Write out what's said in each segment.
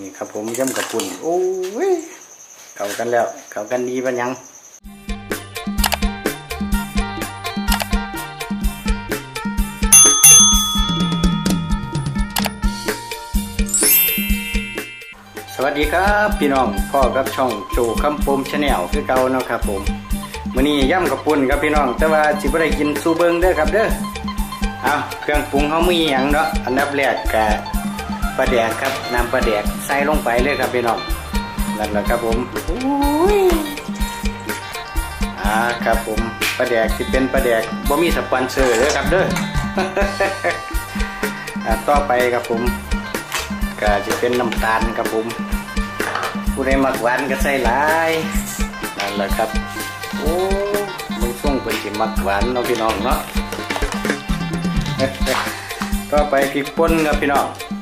นี่ครับผมย่ำกับปุ่นโอ้ยเข้ากันแล้ว เข้ากันดีปะยังสวัสดีครับพี่น้องพ่อกับช่องโจคำปมชาแนลคือเก่าเนาะครับผมมื้อนี้ย่ำกับปุ่นครับพี่น้อง แต่ว่าสิบ่ได้กินซูเบิงเด้อครับเด้อเอาเครื่องปรุงเฮามีหยังเนาะอันดับแรกกะ ปลาแดกครับน้ำปลาแดกใส่ลงไปเลยครับพี่น้องนั่นแหละครับผมโอ้ยอ่าครับผมปลาแดกที่เป็นปลาแดกบ่มีสปอนเซอร์เด้อครับเด้ออ่าต่อไปครับผมก็จะเป็นน้ำตาลครับผมผู้ใดมักหวานก็ใส่หลายนั่นแหละครับโอ้มึงส่งเป็นสิมักหวานเนาะพี่น้องเนาะต่อไปพริกป่นครับพี่น้องฮู้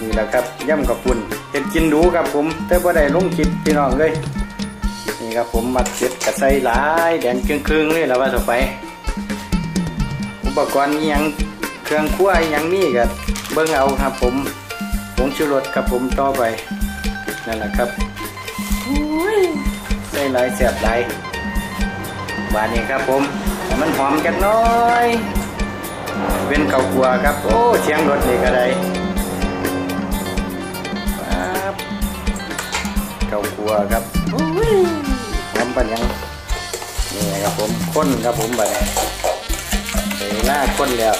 นี่แหละครับย่ำกับปุ่นเห็ดกินดูครับผมแต่บ่ได้ลงคลิปพี่น้องเลยนี่ครับผมมักเจ็ดกระใส่หลายแดงครึ่งๆเลยแล้วว่าต่อไป อุปกรณ์อิหยังเครื่องครัวอิหยังมีกับเบิ้งเอาครับผมผงชูรสครับผมต่อไปนั่นแหละครับใส่หลายเสียบหลายบานนี้ครับผมให้มันหอมกันน้อย เป็นเกากัวครับ โอ้เสียงรถนี่ก็ได้ปั๊บเกากัวครับโอ้ยหอมปันยังนี่ครับผมข้นครับผมแบบเวลาข้นแล้ว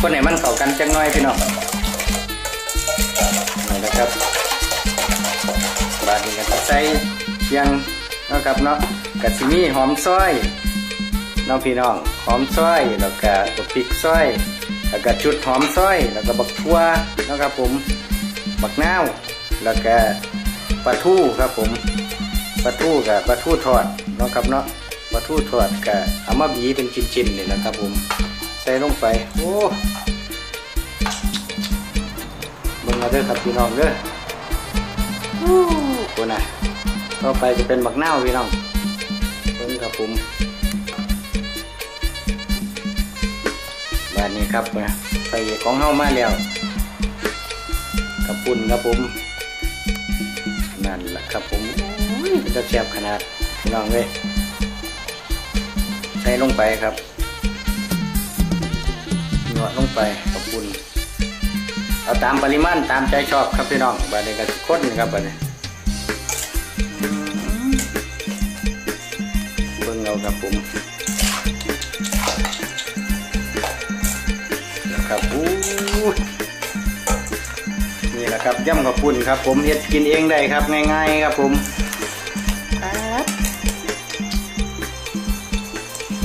ข้นให้มันเข้ากันจังน้อยพี่น้องนี่นะครับบาดนี้ก็จะใส่เคียงนะครับเนาะกะสิมีหอมซอย น้องพี่น้องหอมซอยแล้วก็บักพริกซอยแล้วก็ชุดหอมซอย แล้วก็บักทั่วเนาะครับผมบักนาวแล้วก็ปลาทูครับผมปลาทูกับปลาทูทอดเนาะครับเนาะปลาทูทอดกับเอามาบีเป็นชิ้นๆนี่นะครับผมใส่ลงไปโอ้เบิ่งมาเด้อครับพี่น้องเด้อโอ้คนน่ะต่อไปจะเป็นบักนาวพี่น้องเบิ่งครับผม บ้านี้ครับเนี่ยใส่ของเฮามาแล้วกระปุ่นครับผมนั่นแหละครับผมโอ้ยเป็นจะแซ่บขนาดพี่น้องเลยใส่ลงไปครับหนวดลงไปขอบคุณเอาตามปริมาณตามใจชอบครับพี่น้องบาดนี้ก็ข้นครับบาดนี้เบิ่งเอาครับผม ครับอู้ยนี่แหละครับย่ำกับปุ่นครับ ผมเฮ็ดกินเองได้ครับง่ายๆครับผมครับ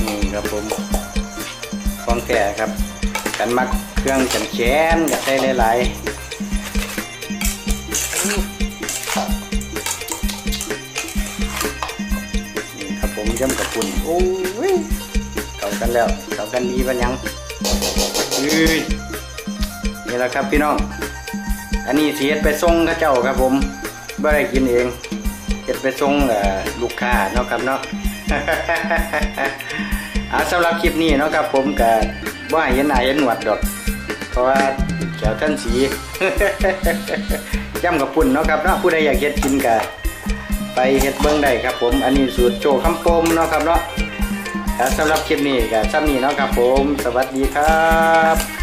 นี่ครับผมของแก่ครับกันมักเครื่องกันแขนกับใส่หลายๆนี่ครับผมย่ำกับปุ่นโอ้ยเข้ากันแล้วเข้ากันดีปัญญัง นี่แหละครับพี่น้อง อันนี้เสียดไปส่งข้าเจ้าครับผมไม่ได้กินเองเฮ็ดไปส่งเอ่ลูกค้าเนาะครับเนาะอาสำหรับคลิปนี้เนาะครับผมกับว่าเห็นหน้าเห็นหนวดดอก เพราะว่าแขวท่านสีย่ำกับปุ่นเนาะครับเนาะผู้ใดอยากเฮ็ดกินกับไปเฮ็ดเบิ้งได้ครับผม อันนี้สูตรโจคำปมเนาะครับเนาะ สำหรับคลิปนี้กับซ้ำนี้เนาะครับผม สวัสดีครับ